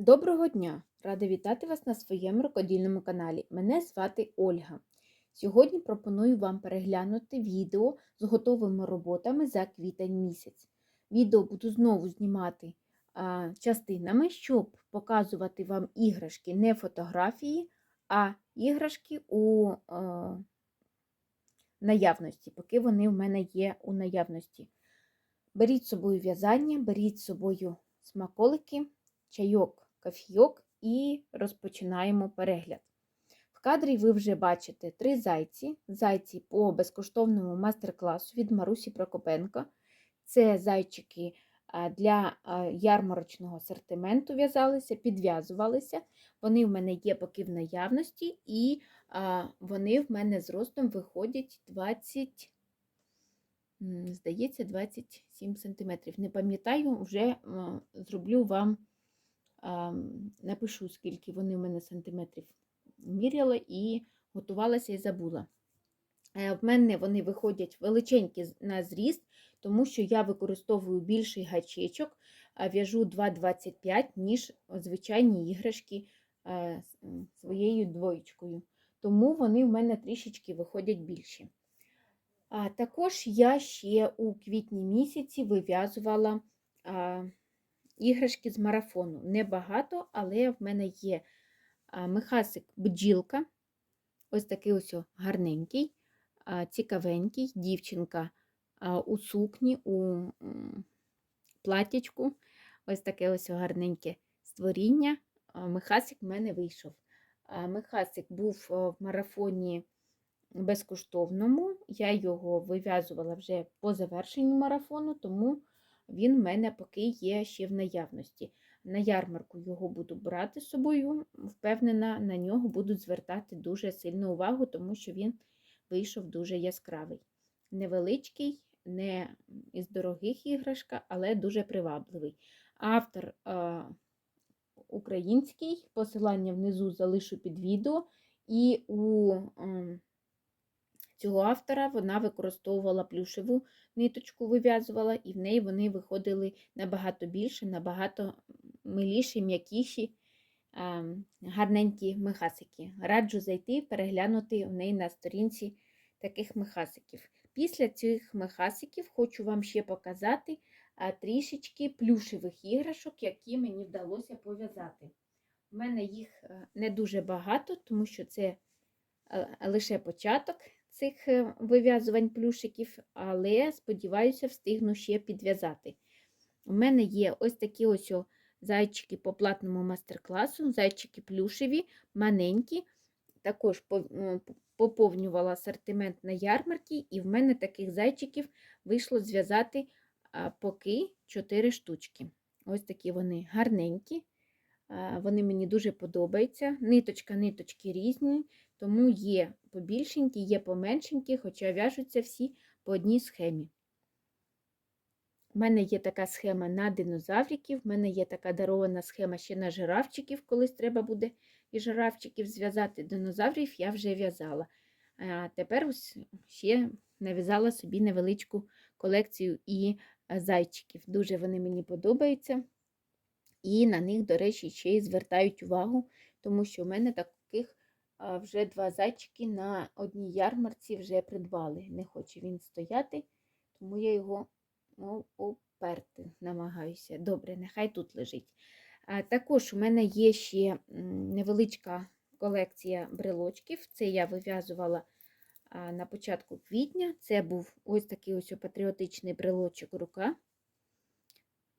Доброго дня! Рада вітати вас на своєму рукодільному каналі. Мене звати Ольга. Сьогодні пропоную вам переглянути відео з готовими роботами за квітень місяць. Відео буду знову знімати а, частинами, щоб показувати вам іграшки не фотографії, а іграшки у а, наявності, поки вони в мене є у наявності. Беріть з собою в'язання, беріть з собою смаколики, чайок кофійок і розпочинаємо перегляд. В кадрі ви вже бачите три зайці. Зайці по безкоштовному майстер-класу від Марусі Прокопенко. Це зайчики для ярмарочного асортименту в'язалися, підв'язувалися. Вони в мене є поки в наявності, і вони в мене з ростом виходять 20, здається, 27 см. Не пам'ятаю, вже зроблю вам напишу, скільки вони в мене сантиметрів міряла і готувалася і забула. Е, в мене вони виходять величенькі на зріст, тому що я використовую більший гачечок, в'яжу 2,25, ніж звичайні іграшки е, своєю двоєчкою. Тому вони в мене трішечки виходять більші. Також я ще у квітні місяці вив'язувала іграшки з марафону. Небагато, але в мене є мехасик бджілка, ось такий ось гарненький, цікавенький, дівчинка у сукні, у платячку. Ось таке ось гарненьке створіння. Мехасик в мене вийшов. Мехасик був в марафоні безкоштовному, я його вив'язувала вже по завершенню марафону, тому він в мене поки є ще в наявності. На ярмарку його буду брати з собою, впевнена, на нього будуть звертати дуже сильну увагу, тому що він вийшов дуже яскравий. Невеличкий, не із дорогих іграшка, але дуже привабливий. Автор е, український, посилання внизу залишу під відео, і у е, цього автора вона використовувала плюшеву ниточку, вив'язувала, і в неї вони виходили набагато більше, набагато миліші, м'якіші, гарненькі мехасики. Раджу зайти, переглянути в неї на сторінці таких мехасиків. Після цих мехасиків хочу вам ще показати трішечки плюшевих іграшок, які мені вдалося пов'язати. У мене їх е, не дуже багато, тому що це е, лише початок цих е, вив'язувань плюшиків, але, сподіваюся, встигну ще підв'язати. У мене є ось такі ось зайчики по платному мастер-класу, зайчики плюшеві, маленькі. Також поповнювала асортимент на ярмарки, і в мене таких зайчиків вийшло зв'язати поки 4 штучки. Ось такі вони гарненькі, вони мені дуже подобаються. Ниточка, ниточки різні, тому є побільшенькі, є поменшенькі, хоча в'яжуться всі по одній схемі. У мене є така схема на динозавриків, в мене є така дарована схема ще на жирафчиків, колись треба буде і жирафчиків зв'язати. Динозаврів я вже в'язала. А тепер ось ще нав'язала собі невеличку колекцію і зайчиків. Дуже вони мені подобаються. І на них, до речі, ще й звертають увагу, тому що в мене таких вже два зайчики на одній ярмарці вже придбали. Не хоче він стояти, тому я його ну, оперти намагаюся. Добре, нехай тут лежить. А Також у мене є ще невеличка колекція брелочків. Це я вив'язувала на початку квітня. Це був ось такий ось патріотичний брелочок рука.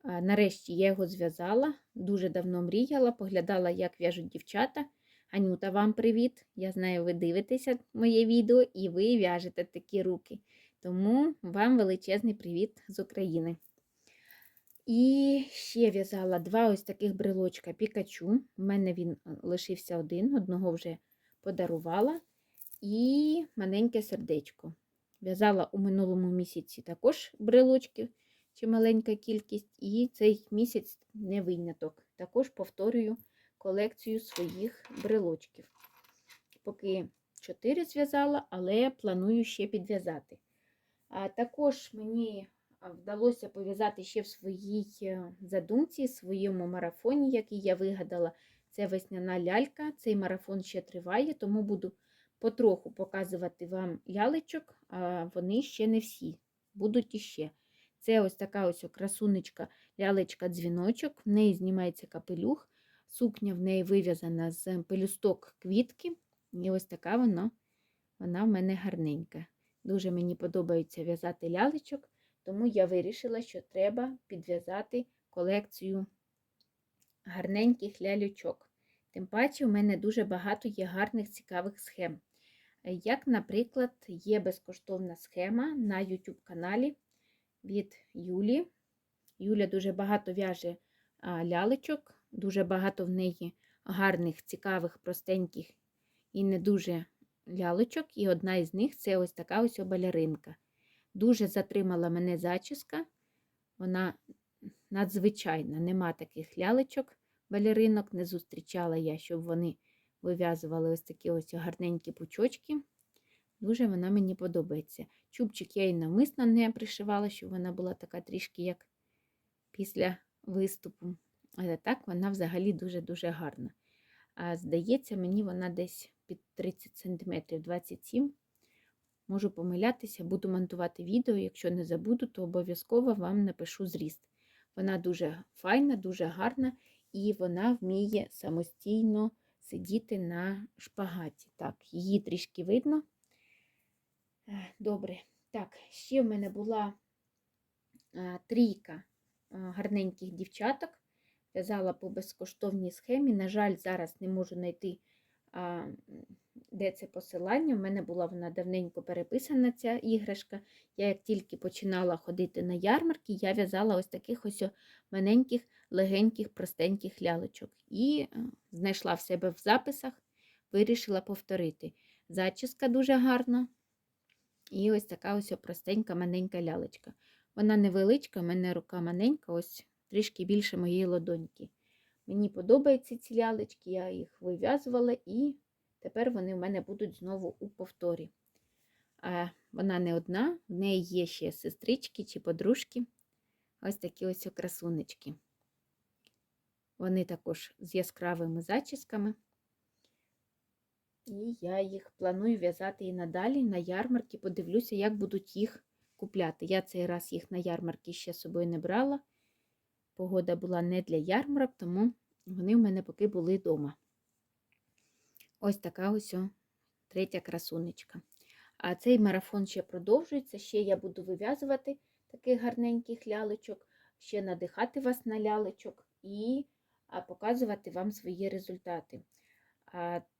Нарешті я його зв'язала, дуже давно мріяла, поглядала, як в'яжуть дівчата. Анюта, вам привіт! Я знаю, ви дивитеся моє відео і ви в'яжете такі руки. Тому вам величезний привіт з України. І ще в'язала два ось таких брелочка Пікачу. У мене він е, лишився один, одного вже подарувала. І маленьке сердечко. В'язала у минулому місяці також брелочки, чи маленька кількість, і цей місяць не виняток. Також повторюю колекцію своїх брелочків. Поки 4 зв'язала, але планую ще підв'язати. А Також мені вдалося пов'язати ще в своїй е, задумці, своєму марафоні, який я вигадала. Це весняна лялька. Цей марафон ще триває, тому буду потроху показувати вам лялечок, а вони ще не всі, будуть іще. Це ось така ось красунечка лялечка-дзвіночок, в неї знімається капелюх, сукня в неї вив'язана з пелюсток квітки. І ось така вона, вона в мене гарненька. Дуже мені подобається в'язати лялечок, тому я вирішила, що треба підв'язати колекцію гарненьких лялючок. Тим паче, у мене дуже багато є гарних цікавих схем. Як, наприклад, є безкоштовна схема на YouTube каналі від Юлі. Юля дуже багато в'яже лялечок, дуже багато в неї гарних, цікавих, простеньких і не дуже лялечок. І одна із них це ось така ось балеринка. Дуже затримала мене зачіска. Вона надзвичайна, нема таких лялечок, балеринок, не зустрічала я, щоб вони вив'язували ось такі ось гарненькі пучочки. Дуже вона мені подобається. Чубчик я і навмисно не пришивала, щоб вона була така трішки, як після виступу. Але так вона взагалі дуже-дуже гарна. А здається, мені вона десь під 30 см 27 Можу помилятися, буду монтувати відео. Якщо не забуду, то обов'язково вам напишу зріст. Вона дуже файна, дуже гарна, і вона вміє самостійно сидіти на шпагаті. Так, її трішки видно. Добре. Так, ще в мене була трійка гарненьких дівчаток. В'язала по безкоштовній схемі. На жаль, зараз не можу знайти, де це посилання. У мене була вона давненько переписана, ця іграшка. Я як тільки починала ходити на ярмарки, я в'язала ось таких ось маленьких, легеньких, простеньких лялочок. І знайшла в себе в записах, вирішила повторити. Зачіска дуже гарна. І ось така ось простенька маленька лялечка. Вона невеличка, в мене рука маленька, ось трішки більше моєї ладоньки. Мені подобаються ці лялечки, я їх вив'язувала, і тепер вони в мене будуть знову у повторі. А Вона не одна, в неї є ще сестрички чи подружки. Ось такі ось красунечки. Вони також з яскравими зачісками. І я їх планую в'язати і надалі на ярмарки. Подивлюся, як будуть їх купляти. Я цей раз їх на ярмарки ще з собою не брала. Погода була не для ярмарок, тому вони в мене поки були вдома. Ось така ось о, третя красунечка. А цей марафон ще продовжується. Ще я буду вив'язувати таких гарненьких лялечок, ще надихати вас на лялечок і показувати вам свої результати.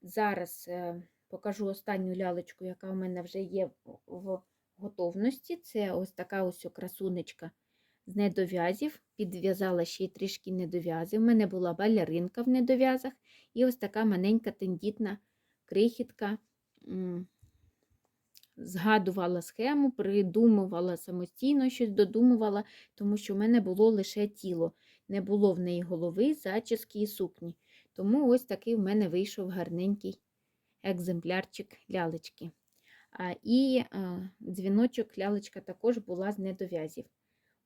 Зараз е, покажу останню лялечку, яка у мене вже є в готовності. Це ось така ось красунечка з недов'язів. Підв'язала ще й трішки недов'язів. У мене була балеринка в недов'язах і ось така маленька тендітна крихітка. Згадувала схему, придумувала самостійно щось додумувала, тому що в мене було лише тіло. Не було в неї голови, зачіски і сукні. Тому ось такий в мене вийшов гарненький екземплярчик лялечки. А, І а, дзвіночок лялечка також була з недов'язів.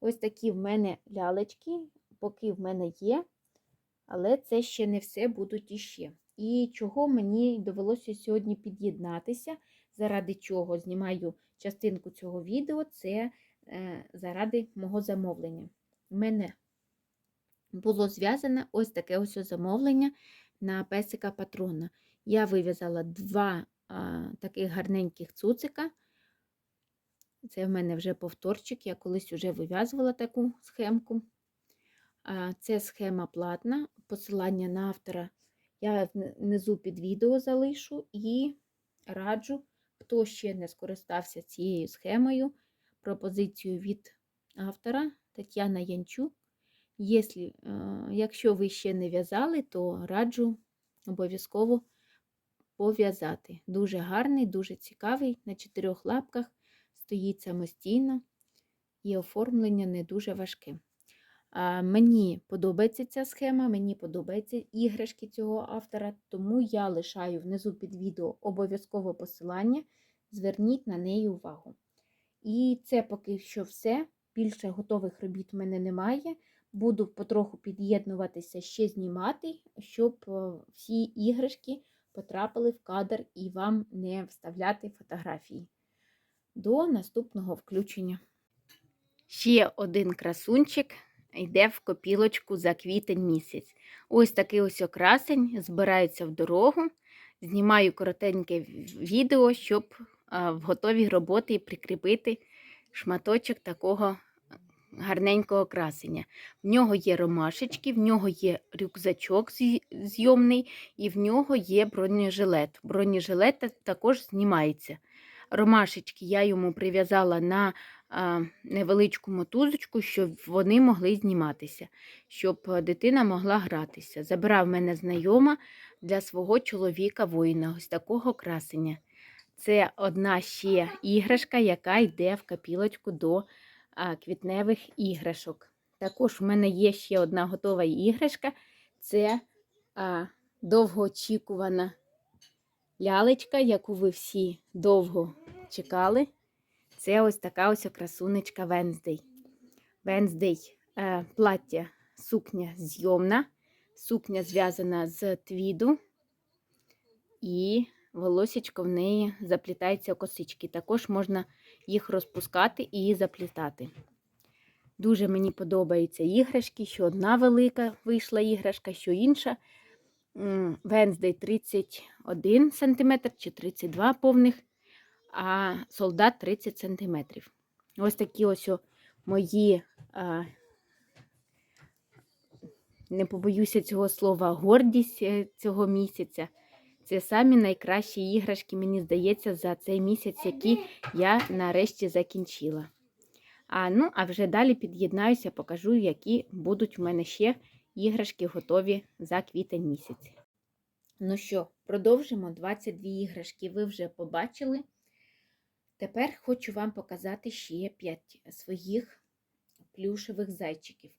Ось такі в мене лялечки, поки в мене є, але це ще не все будуть іще. І чого мені довелося сьогодні під'єднатися, заради чого знімаю частинку цього відео, це е, заради мого замовлення. У мене було зв'язане ось таке ось замовлення на песика патрона. Я вив'язала два а, таких гарненьких цуцика. Це в мене вже повторчик, я колись вже вив'язувала таку схемку. А, Це схема платна, посилання на автора я внизу під відео залишу і раджу, хто ще не скористався цією схемою, пропозицію від автора Тетяна Янчук. Е, якщо ви ще не в'язали, то раджу обов'язково пов'язати. Дуже гарний, дуже цікавий, на чотирьох лапках, стоїть самостійно і оформлення не дуже важке. Мені подобається ця схема, мені подобаються іграшки цього автора, тому я лишаю внизу під відео обов'язково посилання, зверніть на неї увагу. І це поки що все. більше готових робіт в мене немає. Буду потроху під'єднуватися, ще знімати, щоб е, всі іграшки потрапили в кадр і вам не вставляти фотографії. До наступного включення. Ще один красунчик йде в копілочку за квітень місяць. Ось такий ось окрасень збирається в дорогу. Знімаю коротеньке відео, щоб в готові роботи прикріпити шматочок такого гарненького красення. В нього є ромашечки, в нього є рюкзачок зйомний і в нього є бронежилет. Бронежилет також знімається. Ромашечки я йому прив'язала на а, невеличку мотузочку, щоб вони могли зніматися, щоб дитина могла гратися. Забирав мене знайома для свого чоловіка воїна, ось такого красення. Це одна ще іграшка, яка йде в капілочку до квітневих іграшок. Також в мене є ще одна готова іграшка. Це а, довгоочікувана лялечка, яку ви всі довго чекали. Це ось така ось красунечка Венздей. Венздей е, плаття, сукня зйомна, сукня зв'язана з твіду, і волосечко в неї заплітається в косички. Також можна їх розпускати і заплітати. Дуже мені подобаються іграшки, що одна велика вийшла іграшка, що інша. Венздей 31 см чи 32 повних, а солдат 30 см. Ось такі ось мої, не побоюся цього слова, гордість е, цього місяця. Це самі найкращі іграшки, мені здається, за цей місяць, які я нарешті закінчила. А, ну, а вже далі під'єднаюся, покажу, які будуть в мене ще іграшки готові за квітень місяць. Ну що, продовжимо 22 іграшки. Ви вже побачили. Тепер хочу вам показати ще 5 своїх плюшевих зайчиків.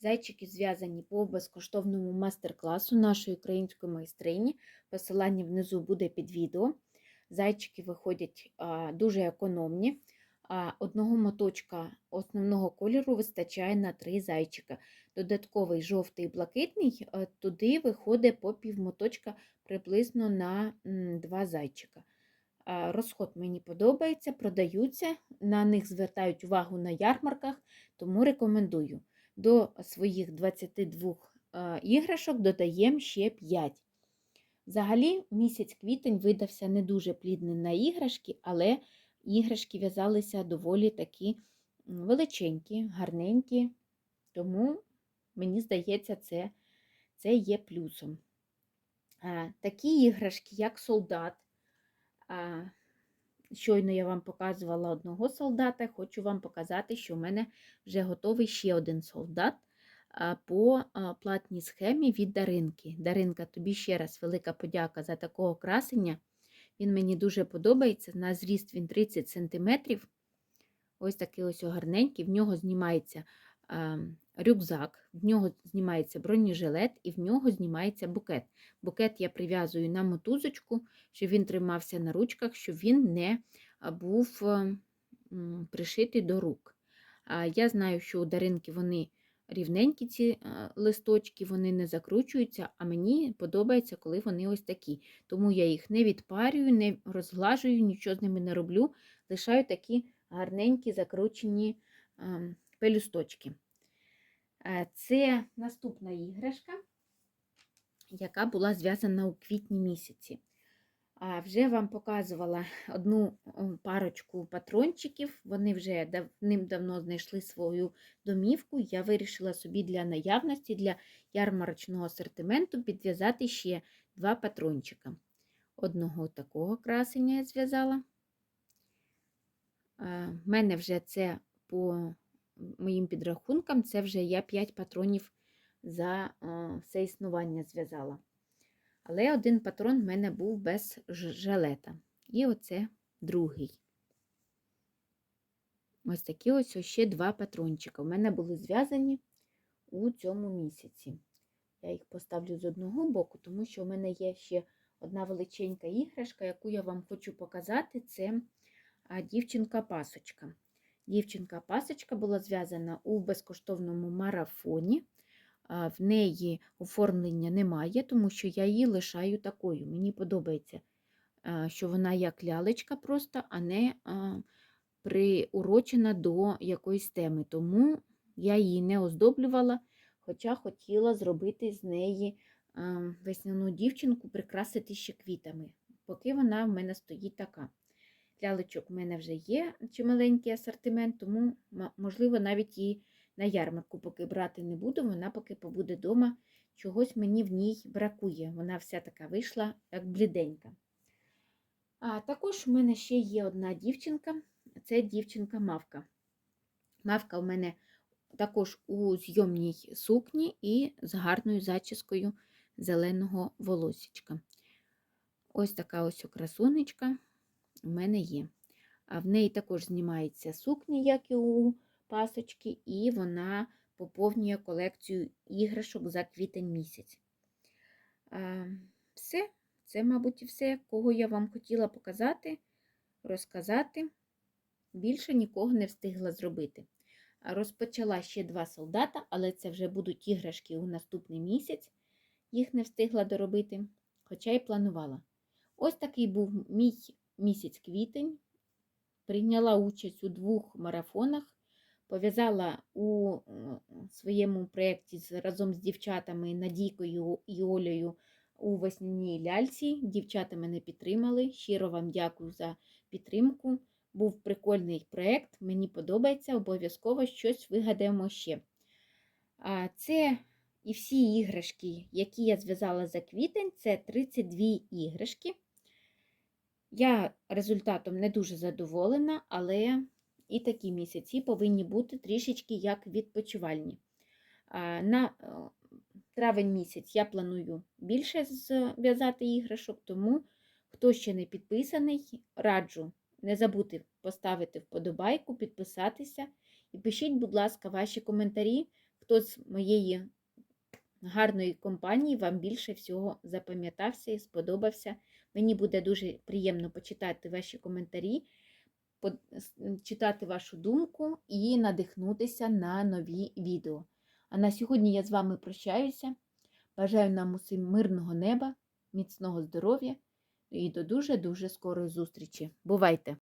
Зайчики зв'язані по безкоштовному мастер-класу нашої української майстрині. Посилання внизу буде під відео. Зайчики виходять дуже економні. Одного моточка основного кольору вистачає на 3 зайчика. Додатковий жовтий і блакитний, е, туди виходить по півмоточка приблизно на 2 зайчика. Розход мені подобається, продаються, на них звертають увагу на ярмарках, тому рекомендую. До своїх 22 е, іграшок додаємо ще 5. Взагалі, місяць квітень видався не дуже плідним на іграшки, але іграшки в'язалися доволі такі величенькі, гарненькі, тому, мені здається, це, це є плюсом. Такі іграшки, як солдат. Щойно я вам показувала одного солдата, хочу вам показати, що в мене вже готовий ще один солдат по платній схемі від Даринки. Даринка, тобі ще раз велика подяка за такого красення. Він мені дуже подобається. На зріст він 30 см. Ось такий ось гарненький. В нього знімається а, рюкзак, в нього знімається бронежилет і в нього знімається букет. Букет я прив'язую на мотузочку, щоб він тримався на ручках, щоб він не був пришитий до рук. Я знаю, що у Даринки вони рівненькі ці листочки, вони не закручуються, а мені подобається, коли вони ось такі. Тому я їх не відпарюю, не розглажую, нічого з ними не роблю. Лишаю такі гарненькі закручені пелюсточки. Е, Це наступна іграшка, яка була зв'язана у квітні місяці. Вже вам показувала одну парочку патрончиків. Вони вже давним-давно знайшли свою домівку. Я вирішила собі для наявності, для ярмарочного асортименту підв'язати ще два патрончика. Одного такого красення я зв'язала. В мене вже це по моїм підрахункам, це вже я 5 патронів за е, все існування зв'язала. Але один патрон в мене був без жилета. І оце другий. Ось такі ось ще два патрончика. У мене були зв'язані у цьому місяці. Я їх поставлю з одного боку, тому що у мене є ще одна величенька іграшка, яку я вам хочу показати. Це дівчинка-пасочка. Дівчинка-пасочка була зв'язана у безкоштовному марафоні. В неї оформлення немає, тому що я її лишаю такою. Мені подобається, що вона як лялечка просто, а не приурочена до якоїсь теми. Тому я її не оздоблювала, хоча хотіла зробити з неї весняну дівчинку, прикрасити ще квітами, поки вона в мене стоїть така. Лялечок в мене вже є чималенький асортимент, тому, можливо, навіть її на ярмарку поки брати не буду, вона поки побуде вдома. Чогось мені в ній бракує. Вона вся така вийшла, як бліденька. А також в мене ще є одна дівчинка, це дівчинка-мавка. Мавка в мене також у зйомній сукні і з гарною зачіскою зеленого волосічка. Ось така ось красунечка в мене є. А в неї також знімається сукня, як і у пасочки, і вона поповнює колекцію іграшок за квітень місяць. Все, це, мабуть, і все, кого я вам хотіла показати, розказати. Більше нікого не встигла зробити. Розпочала ще два солдата, але це вже будуть іграшки у наступний місяць. Їх не встигла доробити, хоча й планувала. Ось такий був мій місяць квітень. Прийняла участь у двох марафонах, пов'язала у своєму проєкті разом з дівчатами Надійкою і Олею у весняній ляльці. Дівчата мене підтримали. Щиро вам дякую за підтримку. Був прикольний проєкт, мені подобається, обов'язково щось вигадаємо ще. А це і всі іграшки, які я зв'язала за квітень, це 32 іграшки. Я результатом не дуже задоволена, але і такі місяці повинні бути трішечки як відпочивальні. На травень місяць я планую більше зв'язати іграшок, тому хто ще не підписаний, раджу не забути поставити вподобайку, підписатися і пишіть, будь ласка, ваші коментарі, хто з моєї гарної компанії вам більше всього запам'ятався і сподобався. Мені буде дуже приємно почитати ваші коментарі, читати вашу думку і надихнутися на нові відео. А на сьогодні я з вами прощаюся. Бажаю нам усім мирного неба, міцного здоров'я і до дуже-дуже скорої зустрічі. Бувайте!